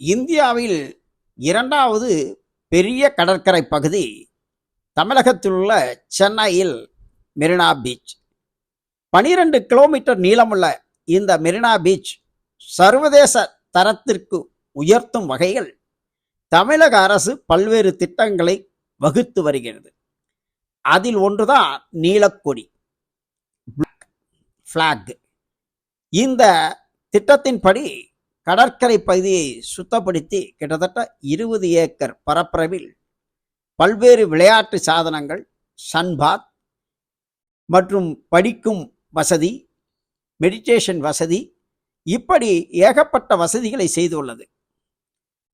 இந்தியாவில் இரண்டாவது பெரிய கடற்கரை பகுதி தமிழகத்தில் உள்ள சென்னையில் மெரினா பீச். பனிரெண்டு கிலோமீட்டர் நீளமுள்ள இந்த மெரினா பீச் சர்வதேச தரத்திற்கு உயர்த்தும் வகையில் தமிழக அரசு பல்வேறு திட்டங்களை வகுத்து வருகிறது. அதில் ஒன்றுதான் நீலக்கொடி ஃப்ளாக் இந்த திட்டத்தின்படி கடற்கரை பகுதியை சுத்தப்படுத்தி கிட்டத்தட்ட இருபது ஏக்கர் பரப்பளவில் பல்வேறு விளையாட்டு சாதனங்கள் சன்பாத் மற்றும் படிக்கும் வசதி மெடிடேஷன் வசதி இப்படி ஏகப்பட்ட வசதிகளை செய்துள்ளது.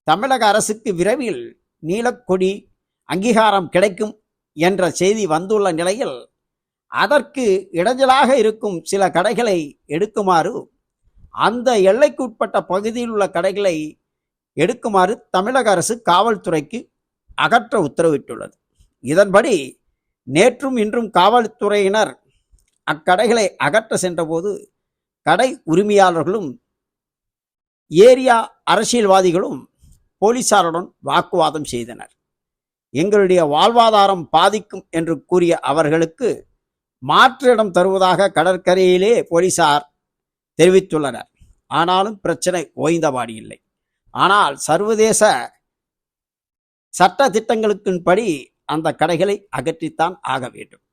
தமிழக அரசுக்கு விரைவில் நீலக்கொடி அங்கீகாரம் கிடைக்கும் என்ற செய்தி வந்துள்ள நிலையில் அதற்கு இடைஞ்சலாக இருக்கும் சில கடைகளை எடுக்குமாறு அந்த எல்லைக்குட்பட்ட பகுதியில் உள்ள கடைகளை எடுக்குமாறு தமிழக அரசு காவல்துறைக்கு அகற்ற உத்தரவிட்டுள்ளது. இதன்படி நேற்றும் இன்றும் காவல்துறையினர் அக்கடைகளை அகற்ற சென்றபோது கடை உரிமையாளர்களும் ஏரியா அரசியல்வாதிகளும் போலீசாருடன் வாக்குவாதம் செய்தனர். எங்களுடைய வாழ்வாதாரம் பாதிக்கும் என்று கூறிய அவர்களுக்கு மாற்று இடம் தருவதாக கடற்கரையிலே போலீசார் தெரிவித்துள்ளனர். ஆனாலும் பிரச்சனை ஓய்ந்தபாடி இல்லை. ஆனால் சர்வதேச சட்ட திட்டங்களுக்கின்படி அந்த கடைகளை அகற்றித்தான் ஆக வேண்டும்.